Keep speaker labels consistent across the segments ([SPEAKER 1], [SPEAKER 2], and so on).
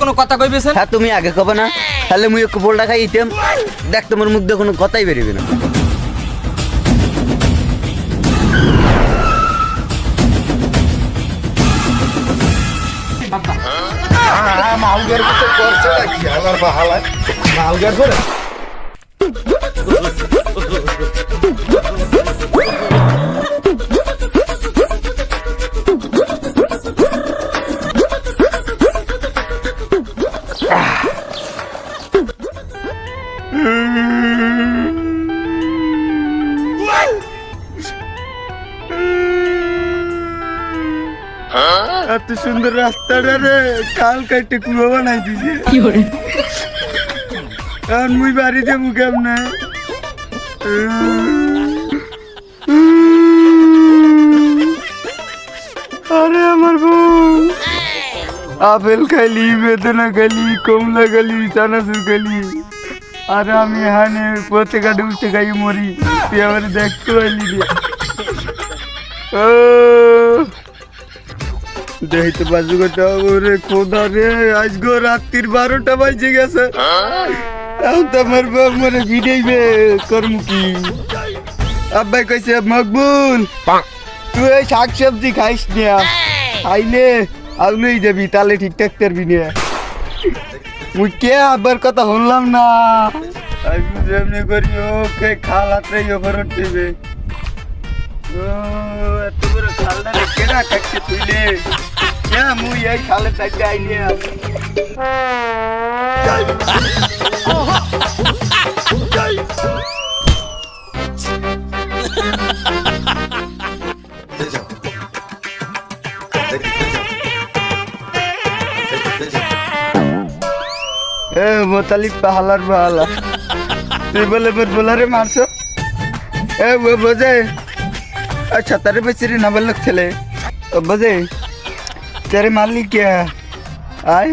[SPEAKER 1] কোনো কথা কইবেছেন?
[SPEAKER 2] হ্যাঁ তুমি আগে কবে না। তাহলে মুই একটু পোলটা খাই ইতেম দেখ তোমার মুখ দিয়ে কোনো কথাই বেরিবে না।
[SPEAKER 3] মালগার মতো করছে নাকি? আলার বা হালায় মালগার করে
[SPEAKER 2] এত সুন্দর রাস্তাটা রে কাল কাটে কুয়ো বানাই দিছে এখন মুই বাড়ি যাব কেমনে আরে আমার বউ আপেল খাইলি বেদনা খাইলি কমলা খাইলি চানাচুর খাইলি আর আমি হানে পথে কাটে উঠে খাই মরি তুই আমার দেখতে পাইলি রে ও দেখতে বাজু কথা ওরে খোদা রে আজগো রাত্রির বারোটা বাজে গেছে। এখন তো আমার বাপ মরে ভিড়েইবে করমু কি? আব্বাই কইছে মকবুল তুই এই শাক সবজি খাইস না খাইলে আউলেই যাবি তাহলে ঠিকঠাক পারবি না। মুই কে আব্বার কথা শুনলাম না। যেমনি করি ওকে খাল হাতরাই ওপর উঠবে ও এত বড় খালটা রে কেনা কাটছে তুইলে কে মুই এই খালের সাইডে আইলে এ মোতালিব পাহালার পাহালা। তুই বলে বল বলারে মারছো। এ, ও বোঝে আচ্ছা তারে বেচারি নাবালক ছেলে ও বোঝে? তেরে মারলি কে? আয়।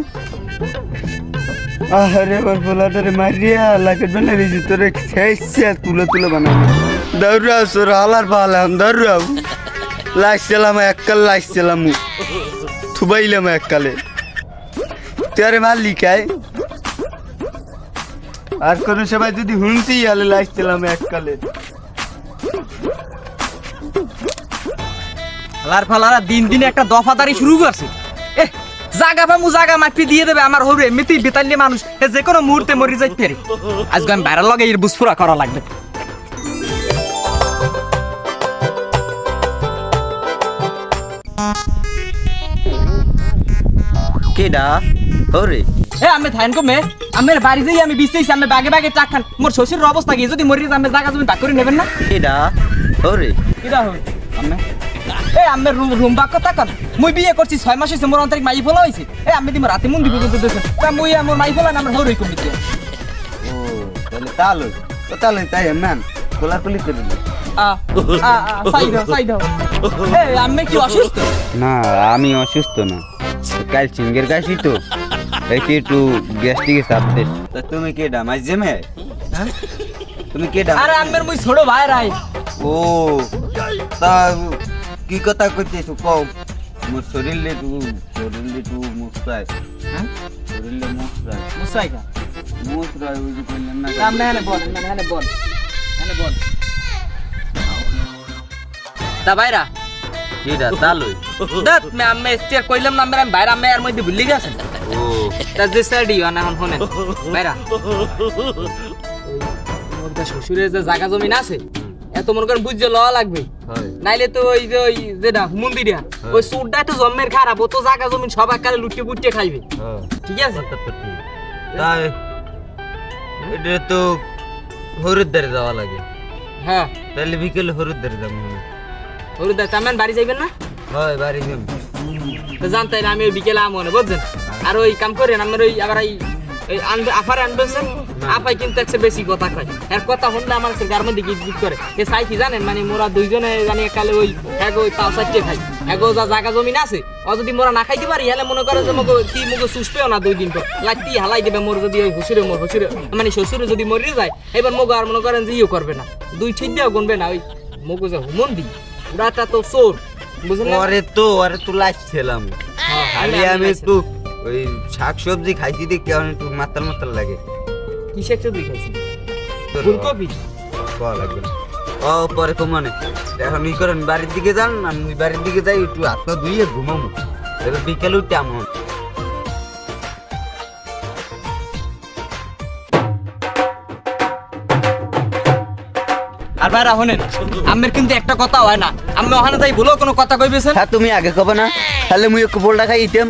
[SPEAKER 2] আরে ওর বলা তোরে মারিয়া লাগে বেলে দিছি তোরে শেষে তুলে তুলে বানাবো দৌড়াও সোর হালার পাহালাম দৌড়াও লাইছিলাম, এককাল লাইছিলাম। থুবাইলাম এককালে। তেরে মারলি কায় আর কোনো সময় যদি হুনছি হলে লাইছিলাম এককালে।
[SPEAKER 1] হালার ফালারা দিন দিন একটা দফাদারি শুরু করছে। এ জাগা পামু জাগা মাটি দিয়ে দেবে আমার হরে এমনিতেই বেতাল্লি মানুষ। এ যে কোনো মুহূর্তে মরি পারে। আজকে আমি বাইরের লগে এর বুসফুরা করা লাগবে।
[SPEAKER 2] কেডা? হরে।
[SPEAKER 1] এ আমি ধান কমে আমার বাড়ি যাই আমি বিছেইছি আমি বাগে বাগে টাক খান। মোর শ্বশুরের অবস্থা কি? যদি মরি আমি জাগা জমি বাক করে নেবেন না?
[SPEAKER 2] কেডা? হরে।
[SPEAKER 1] কিরা হই আমি। এ আমি রুম রুম বাক কথা কন। মুই বিয়ে করছি ছয় মাস হইছে মোর অন্তরিক মাই ফলা হইছে। এ আমি দিম রাতে মুন দিব কিন্তু তা মুই আমার মাই ফলা না আমার হরই কমিতে
[SPEAKER 2] ও তাহলে তাহলে তো তাহলে তাই ম্যান কোলাকুলি করে দিল।
[SPEAKER 1] আ আ আ সাই দাও সাই দাও এ আমি কি অসুস্থ?
[SPEAKER 2] না আমি অসুস্থ না। কাল চিঙ্গের কাশি তো এটি একটু গ্যাস্ট্রিকের চাপ দেশ তা তুমি কেডা মাঝে মে
[SPEAKER 1] হ্যাঁ?
[SPEAKER 2] তুমি কেডা
[SPEAKER 1] আরে আমের মুই ছোট ভাই রাই
[SPEAKER 2] ও তা কি কথা কইতেছো কও। মোর শরীরে তু শরীরে তু মুসরায়
[SPEAKER 1] হ্যাঁ
[SPEAKER 2] শরীরে
[SPEAKER 1] কা
[SPEAKER 2] ওই যে কইলেন না
[SPEAKER 1] আমি এনে বল এনে এনে বল। বল। তা বাইরা
[SPEAKER 2] কেডা তালই
[SPEAKER 1] মে আমি কইলাম না আমি বাইরে আমি আর মধ্যে ভুলি গেছেন
[SPEAKER 2] ও
[SPEAKER 1] তা যে স্যাডি না এখন শুনেন বাইরা শ্বশুরের যে জায়গা জমিন আছে এত মনে করেন বুঝতে লওয়া লাগবে। নাইলে তো ওই যে ওই যেটা মন্দিরা ওই সুরটাই তো জন্মের খারাপ ও তো জায়গা জমিন সব একালে লুটে পুটে খাইবে।
[SPEAKER 2] হ্যাঁ।
[SPEAKER 1] ঠিক আছে?
[SPEAKER 2] তাই এটা তো হরিদ্বারে যাওয়া লাগে।
[SPEAKER 1] হ্যাঁ।
[SPEAKER 2] তাহলে বিকেলে হরিদ্বারে যাব
[SPEAKER 1] হরুদা চামেন বাড়ি যাইবেন না?
[SPEAKER 2] হয় বাড়ি যাব।
[SPEAKER 1] তো জানতাই না আমি ওই বিকেলে আমো না বুঝছেন? আর ওই কাম করেন আমার ওই আবার এই আনবে আফার আনবেছেন আপাই কিন্তু একটা বেশি কথা কয়। এর কথা শুনলে আমার গার মধ্যে গিট গিট করে। এ চাই কি জানেন? মানে মোরা দুইজনে জানি একালে ওই এগো ওই পাও চারটে খাই। এগো যা জায়গা জমিন আছে ও যদি মোরা না খাইতে পারি হলে মনে করে যে মগো কি মগো সুসপেও না দুই দিন পর। লাইতি হালাই দেবে মোর যদি ওই হুসুরে মোর হুসুরে মানে শ্বশুরে যদি মরে যায় এবার মগো আর মনে করেন যে ইয়ে করবে না। দুই ঠিক দিয়েও গুনবে না ওই মগো যে হুমন্দি পুরাটা তো চোর বুঝলেন?
[SPEAKER 2] আরে তো আরে তো লাইছিলাম
[SPEAKER 1] হ্যাঁ,
[SPEAKER 2] খালি
[SPEAKER 1] আমি
[SPEAKER 2] আমি। একটু ওই শাক সবজি খাইছি কেমন একটু মাতাল মাতাল লাগে।
[SPEAKER 1] কিসের চোদ্দ খাইছি ফুলকপি?
[SPEAKER 2] খাওয়া লাগবে ও পরে কমানে এখন ই করেন বাড়ির দিকে যান আমি বাড়ির দিকে যাই একটু হাত ধুইয়ে ঘুমাবো বিকেলে উঠতে আমার
[SPEAKER 1] আর ভাইরা হনেন আমের কিন্তু একটা কথা হয় না। আমি ওখানে যাই বলো কোনো কথা কইবেছেন?
[SPEAKER 2] হ্যাঁ তুমি আগে কবে না? তাহলে মুই একটু পোলটা খাই ইতাম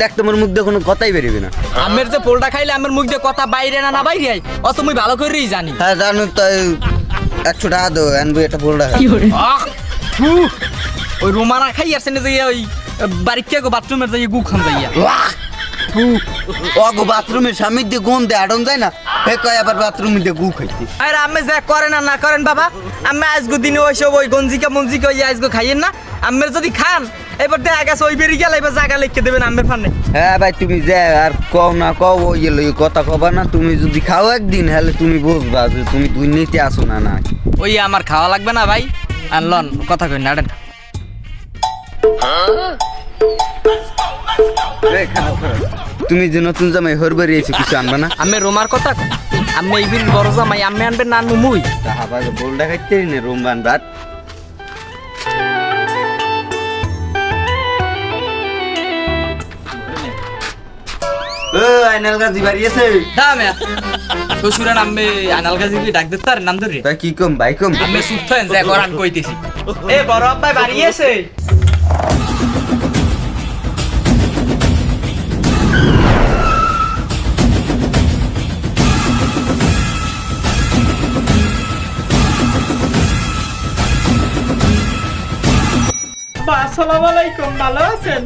[SPEAKER 2] দেখ তোমার মুখ দিয়ে কোনো কথাই বেরোবে না।
[SPEAKER 1] আমের যে পোলটা খাইলে আমের মুখ দিয়ে কথা বাইরে না না বাইরে আই অ তুমি ভালো করেই জানি।
[SPEAKER 2] হ্যাঁ জানো তো একশো টাকা দো আনব একটা পোলটা খাই
[SPEAKER 1] আহ, ওই রুমানা খাই আসছে না যে ওই বাড়ির কে বাথরুমের যাই গু খান যাইয়া
[SPEAKER 2] অগো বাথরুমের সামনে দিয়ে গন দিয়ে আড়ন যায় না? হে কয় আবার বাথরুমে দিয়ে গু খাইতে।
[SPEAKER 1] আরে আমি যা করেন আর না করেন বাবা। আমি আজগো দিনে ওইসব ওই গঞ্জিকা মঞ্জিকা ওই আজগো খাইয়েন না। আমের যদি খান এবার দেখা গেছে ওই বেরিয়ে গেলে এবার জায়গা লিখে দেবেন আমের ফানে
[SPEAKER 2] হ্যাঁ ভাই তুমি যে আর কও না কও ওই এলো কথা কবা না তুমি যদি খাও একদিন হলে তুমি বুঝবা যে তুমি দুই নিতে আসো না না
[SPEAKER 1] ওই আমার খাওয়া লাগবে না ভাই। আর লন কথা কই না আড়েন
[SPEAKER 2] এই খাও, খাও। তুমি যে নতুন জামাই হর বাড়ি এসে কিছু আনবা না?
[SPEAKER 1] আমি রোমার কথা। আমি এই বিল বড় জামাই আমি আনবেন না মুই
[SPEAKER 2] তাহা বোলটা খাইতে নে রোমবান ভাত ও আইনাল গাজি বাড়ি আছে
[SPEAKER 1] দামে ডাক দিতে নাম ধরে।
[SPEAKER 2] তা কি কম ভাই কম?
[SPEAKER 1] আমি সুস্থ হেন যে করান কইতেছি। এ বড় আব্বাই বাড়ি আসসালামু আলাইকুম ভালো আছেন?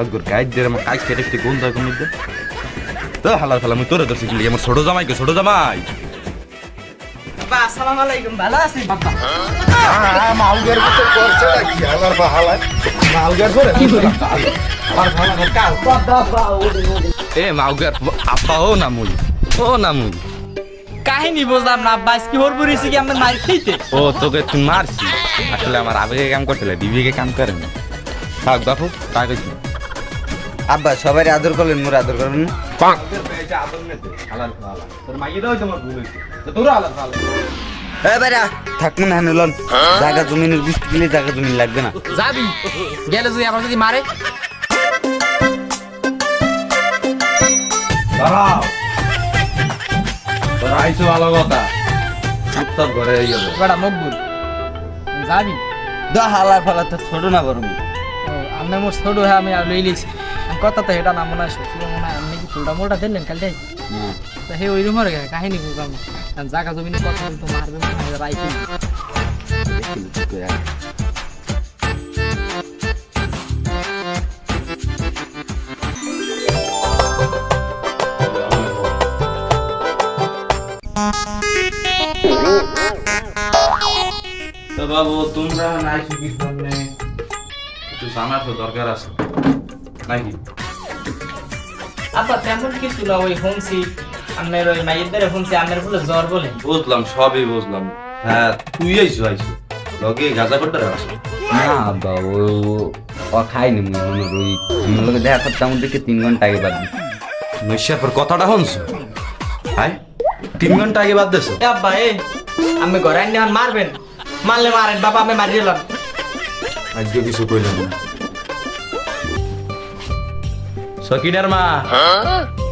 [SPEAKER 4] হালাত গোর গাইড দিয়ে আমার কাজ কেটে কেটে কোন দরকার মধ্যে তো হালাত হালা আমি তোরে ধরছি গেলি আমার ছোট জামাই কে ছোট জামাই।
[SPEAKER 1] বাবা আসসালামু আলাইকুম ভালো আছেন বাবা?
[SPEAKER 3] মাউগের মতো করছে নাকি? আলার বা হালায় মাউগের করে? আমার ভালো কাল
[SPEAKER 4] এ মাউগার আপা ও না মুই ও না মুই
[SPEAKER 1] কাহিনী বুঝলাম না আব্বা আজকে হোর পড়েছি কি আমরা মার খেতে
[SPEAKER 4] ও তোকে তুই মারছি। আসলে আমার আবেগে কাম করছিল বিবেকে কাম করে না। থাক বাপু তা কইছি।
[SPEAKER 2] আব্বা সবাই আদর করলেন মোর আদর করবেন না?
[SPEAKER 4] তোর মাইয়ে দাও তোমার ভুল হইছে তোর আলাদা ভালো
[SPEAKER 2] এ বেড়া না লন জায়গা জমিনের বৃষ্টি দিলে জায়গা জমিন লাগবে না।
[SPEAKER 1] যাবি? গেলে যদি আবার যদি মারে?
[SPEAKER 4] দাঁড়াও তোর আইছো ভালো কথা চুপচাপ ঘরে যাব?
[SPEAKER 1] বেটা মকবুল যাবি
[SPEAKER 2] দা হালা ফালা তো ছোট না বড়। মেয়ে।
[SPEAKER 1] আমি মোর ছোট হ্যাঁ আমি আর লই লিছি কথা তো এটা না মনে হয় শ্বশুর মনে হয় আপনি কি ফুলটা মোলটা দিলেন কাল যাই
[SPEAKER 2] না।
[SPEAKER 1] তো হে ওই রুমের কাহিনী বুঝলাম জায়গা জমিনে কথা বলতো মারবে হয় রাইতে
[SPEAKER 2] দেখিলি কি করে আর।
[SPEAKER 4] তো বাবু তোমরা নাই সুখী সামনে একটু জানার তো দরকার আছে নাকি
[SPEAKER 1] আব্বা তেমন কিছু না ওই হোমসি আমের ওই মাইয়ের দ্বারা হোমসি আমের বলে জ্বর বলে?
[SPEAKER 4] বুঝলাম সবই বুঝলাম। হ্যাঁ তুই আইসো আইসো। লগে গাজা করতে আসো
[SPEAKER 2] না আব্বা ও ও খাইনি মুই মনে ওই আমার লগে দেখা করতে আমার দেখে তিন ঘণ্টা আগে বাদ দিছি।
[SPEAKER 4] পর কথাটা শুনছো? হাই তিন ঘণ্টা আগে বাদ দেছো?
[SPEAKER 1] এ আব্বা এ আমি ঘরে আনি এখন মারবেন। মারলে মারেন বাবা আমি মারিয়ে এলাম
[SPEAKER 4] আজকে কিছু কইলাম না। সকিনার মা।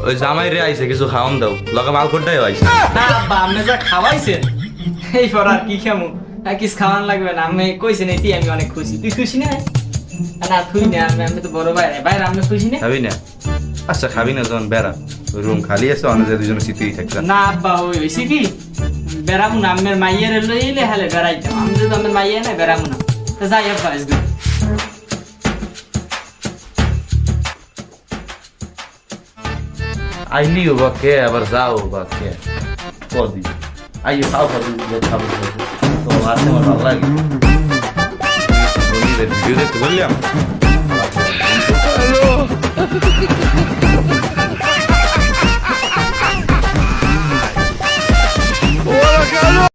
[SPEAKER 4] ওই জামাই রে আইছে কিছু খাওয়ান দাও। লগে মাল আইছে।
[SPEAKER 1] না আব্বা আপনি যা খাওয়াইছেন এই পর আর কি খামু? আর কিছু খাওয়ান লাগবে না। আমি কইছেন এটি আমি অনেক খুশি। তুই খুশি না? না তুই না আমি আমি তো বড় ভাই ভাই আমি খুশি না?
[SPEAKER 4] খাবি না? আচ্ছা খাবি না যখন বেড়া। রুম খালি আছে অনেক দুজনে শীতই থাকবে।
[SPEAKER 1] না আব্বা ওই হইছে কি বেড়াবো না আমের মাইয়ের লইলে হালে বেড়াইতাম আমি যদি আমের মাইয়ে না বেড়াবো না। তো যাই আব্বা আজকে
[SPEAKER 4] আইলি বা কে আবার যাও বা কে কদি আইয়ে খাও খাবি খাব তো আর তোমার ভালো লাগে ভিডিও দেখতে বললাম